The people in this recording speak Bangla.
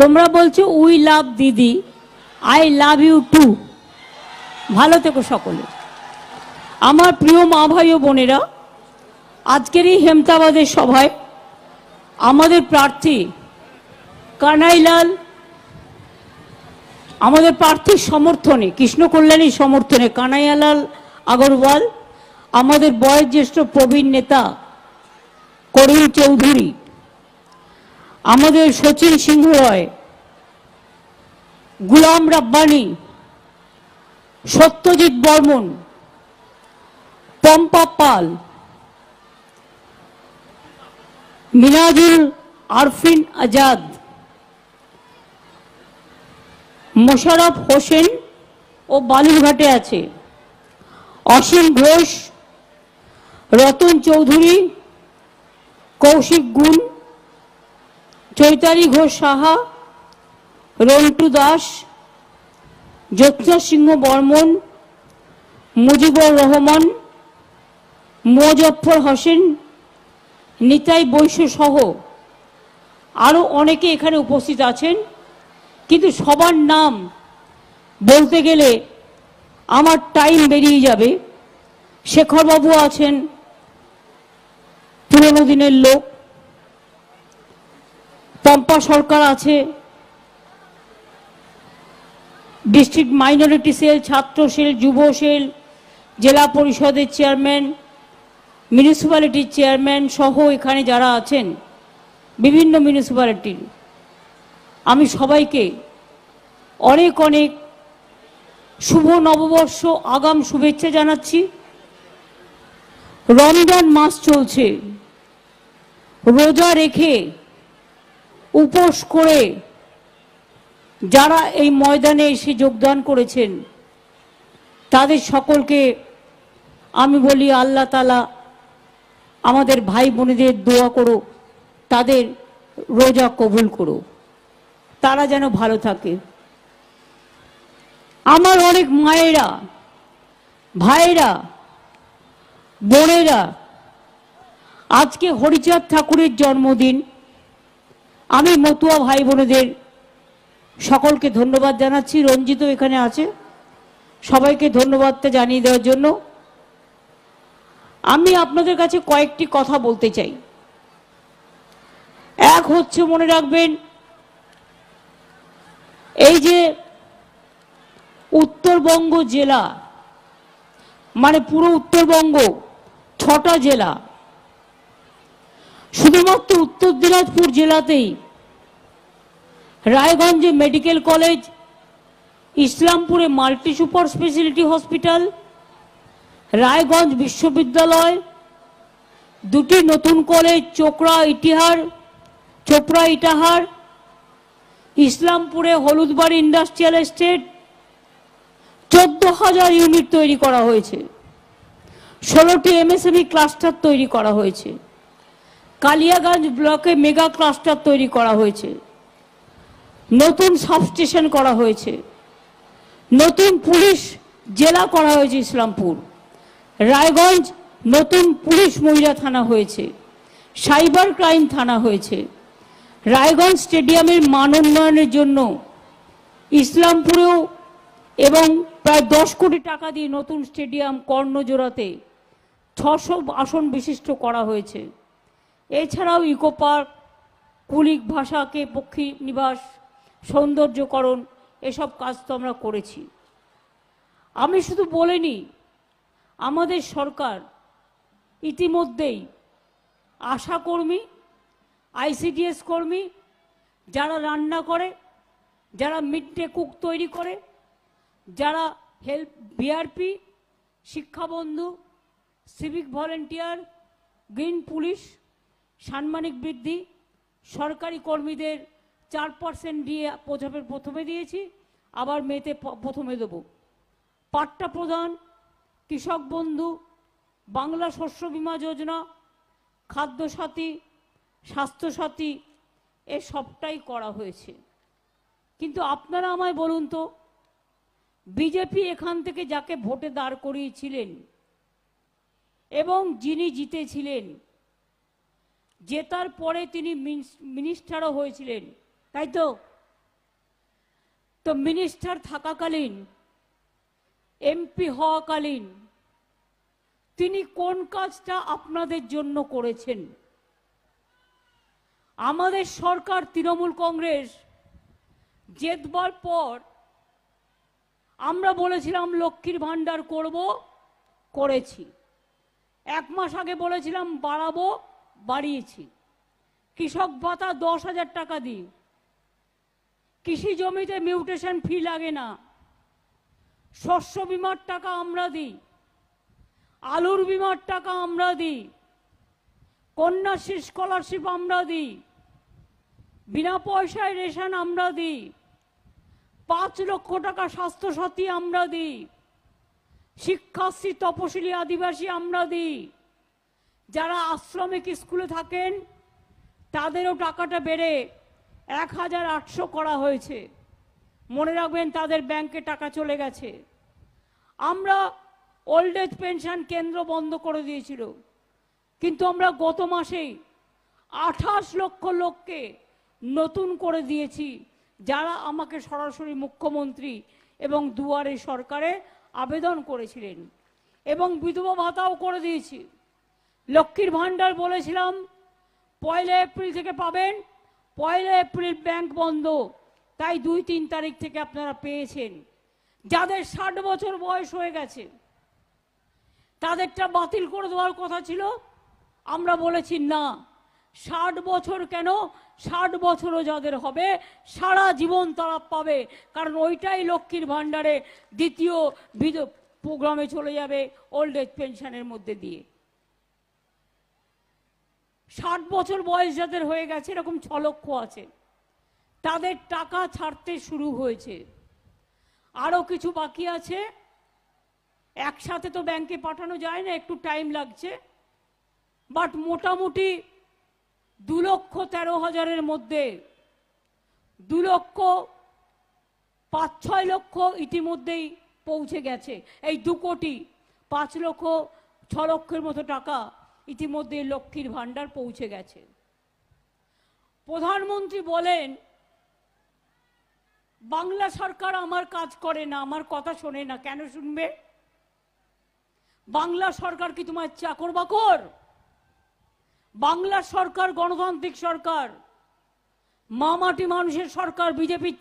তোমরা বলছো, উই লাভ দিদি, আই লাভ ইউ টু। ভালো থেকো সকলে। আমার প্রিয় মা ভাই ও বোনেরা, আজকের এই হেমতাবাদের সভায় আমাদের প্রার্থী কানাইলাল, আমাদের প্রার্থীর সমর্থনে কৃষ্ণ কল্যাণীর সমর্থনে কানাইয়ালাল আগরওয়াল, আমাদের বয়োজ্যেষ্ঠ প্রবীণ নেতা করুণ চৌধুরী আমাদের সচিন সিংহ রয়, গুলাম রাব্বানি, সত্যজিৎ বর্মন, পম্পা পাল, মিনাজুল আরফিন আজাদ, মোশারফ হোসেন ও বালুরঘাটে আছে। অসীম ঘোষ, রতন চৌধুরী, কৌশিক গুণ চৈতালি ঘোষ সাহা, রন্টু দাস জ্যোৎস্না সিংহ বর্মন, মুজিবুর রহমান মোজফর হোসেন, নিতাই বৈশ্য সহ আরও অনেকে এখানে উপস্থিত আছেন। কিন্তু সবার নাম বলতে গেলে আমার টাইম বেরিয়ে যাবে। শেখরবাবু আছেন, পুরনো দিনের লোক। পম্পা সরকার আছে। ডিস্ট্রিক্ট মাইনরিটি সেল ছাত্র সেল যুব সেল জেলা পরিষদের চেয়ারম্যান মিউনিসিপ্যালিটির চেয়ারম্যান সহ এখানে যারা আছেন, বিভিন্ন মিউনিসিপ্যালিটির আমি সবাইকে অনেক অনেক শুভ নববর্ষ, আগাম শুভেচ্ছা জানাচ্ছি। রমজান মাস চলছে। রোজা রেখে উপোস করে যারা এই ময়দানে এসে যোগদান করেছেন, তাদের সকলকে আমি বলি, আল্লাহ তালা আমাদের ভাই বোনেদের দোয়া করো, তাদের রোজা কবুল করো, তারা যেন ভালো থাকে। আমার অনেক মায়েরা, ভাইয়েরা, বোনেরা, আজকে হরিচাঁদ ঠাকুরের জন্মদিন আমি মতুয়া ভাই বোনেদের সকলকে ধন্যবাদ জানাচ্ছি। রঞ্জিত এখানে আছে। সবাইকে ধন্যবাদটা জানিয়ে দেওয়ার জন্য। আমি আপনাদের কাছে কয়েকটি কথা বলতে চাই। এক হচ্ছে মনে রাখবেন, এই যে উত্তরবঙ্গ জেলা মানে পুরো উত্তরবঙ্গ ছটা জেলা শুধুমাত্র উত্তর দিনাজপুর জেলাতেই রায়গঞ্জে medical college, ইসলামপুরে multi super speciality hospital, Raiganj বিশ্ববিদ্যালয়, দুটি নতুন কলেজ, চোপড়া ইতিহার চোপড়া ইটাহার, ইসলামপুরে হলুদবাড়ি ইন্ডাস্ট্রিয়াল এস্টেট চোদ্দ হাজার ইউনিট তৈরি করা হয়েছে। ষোলোটি এমএসএমই ক্লাস্টার তৈরি করা হয়েছে। কালিয়াগঞ্জ ব্লকে মেগা ক্লাস্টার তৈরি করা হয়েছে। নতুন সাবস্টেশন করা হয়েছে। নতুন পুলিশ জেলা করা হয়েছে ইসলামপুর। রায়গঞ্জ নতুন পুলিশ মহিলা থানা হয়েছে। সাইবার ক্রাইম থানা হয়েছে। রায়গঞ্জ স্টেডিয়ামের মান উন্নয়নের জন্য ইসলামপুরেও এবং প্রায় দশ কোটি টাকা দিয়ে নতুন স্টেডিয়াম কর্ণজোড়াতে ছশো আসন বিশিষ্ট করা হয়েছে। এছাড়াও ইকো পার্ক, কুলিক ভাষাকে পক্ষী নিবাস, সৌন্দর্যকরণ, এসব কাজ তো আমরা করেছি। আমি শুধু বলিনি, আমাদের সরকার ইতিমধ্যেই আশাকর্মী, আইসিডিএস কর্মী, যারা রান্না করে, যারা মিড ডে কুক তৈরি করে, যারা হেল্প বিআরপি শিক্ষাবন্ধু, সিভিক ভলেন্টিয়ার, গ্রিন পুলিশ সাম্মানিক বৃদ্ধি, সরকারি কর্মীদের চার পার্সেন্ট দিয়ে প্রথমে প্রথমে দিয়েছি, আবার মেতে প্রথমে দেবো। পাট্টা প্রদান কৃষক বন্ধু, বাংলা শস্য বীমা যোজনা, খাদ্যসাথী, স্বাস্থ্যসাথী, এ সবটাই করা হয়েছে। কিন্তু আপনারা আমায় বলুন তো, বিজেপি এখান থেকে যাকে ভোটে দাঁড় করিয়েছিলেন এবং যিনি জিতেছিলেন জেতার পরে তিনি মিনিস্টারও হয়েছিলেন, তাই তো? তো মিনিস্টার থাকাকালীন এমপি হওয়াকালীন, তিনি কোন কাজটা আপনাদের জন্য করেছেন? আমাদের সরকার, তৃণমূল কংগ্রেস, জেতবার পর আমরা বলেছিলাম লক্ষ্মীর ভাণ্ডার করব, করেছি। এক মাস আগে বলেছিলাম বাড়াবো বাড়িয়েছি। কৃষক ভাতা দশ হাজার টাকা দিই। কৃষি জমিতে মিউটেশন ফি লাগে না। শস্য বিমার টাকা আমরা দিই। আলুর বিমার টাকা আমরা দিই। কন্যাশ্রী স্কলারশিপ আমরা দিই। বিনা পয়সায় রেশন আমরা দিই। পাঁচ লক্ষ টাকা স্বাস্থ্যসাথী আমরা দিই। শিক্ষাশ্রী তপশিলি আদিবাসী আমরা দিই। যারা আশ্রমিক স্কুলে থাকেন, তাদেরও টাকাটা বেড়ে এক হাজার আটশো করা হয়েছে। মনে রাখবেন, তাদের ব্যাংকে টাকা চলে গেছে। আমরা ওল্ড এজ পেনশন কেন্দ্র বন্ধ করে দিয়েছিল। কিন্তু আমরা গত মাসেই আঠাশ লক্ষ লোককে নতুন করে দিয়েছি, যারা আমাকে সরাসরি মুখ্যমন্ত্রী এবং দুয়ারে সরকারে আবেদন করেছিলেন এবং বিধবা ভাতাও করে দিয়েছি। লক্ষ্মীর ভাণ্ডার বলেছিলাম, পয়লা এপ্রিল থেকে পাবেন, পয়লা এপ্রিল ব্যাংক বন্ধ, তাই দুই তিন তারিখ থেকে আপনারা পেয়েছেন। যাদের ষাট বছর বয়স হয়ে গেছে, তাদেরটা বাতিল করে দেওয়ার কথা ছিল, আমরা বলেছি না। ষাট বছর কেন? ষাট বছরও যাদের হবে, সারা জীবন তারা পাবে, কারণ ওইটাই লক্ষ্মীর ভাণ্ডারে দ্বিতীয় প্রোগ্রামে চলে যাবে, ওল্ড এজ পেনশনের মধ্যে দিয়ে। ষাট বছর বয়স যাদের হয়ে গেছে, এরকম ছ লক্ষ আছে। তাদের টাকা ছাড়তে শুরু হয়েছে। আরও কিছু বাকি আছে। একসাথে তো ব্যাংকে পাঠানো যায় না, একটু টাইম লাগছে। বাট মোটামুটি দু লক্ষ তেরো হাজারের মধ্যে, দু লক্ষ পাঁচ ছয় লক্ষ ইতিমধ্যেই পৌঁছে গেছে। এই দু কোটি পাঁচ লক্ষ ছ লক্ষের মতো টাকা ইতিমধ্যে লক্ষ্মীর ভাণ্ডার পৌঁছে গেছে। প্রধানমন্ত্রী বলেন, বাংলা সরকার আমার কাজ করে না, আমার কথা শোনে না, কেন শুনবে? বাংলা সরকার কি তোমার চাকর বাকর? বাংলা সরকার গণতান্ত্রিক সরকার মামাটি মানুষের সরকার, বিজেপির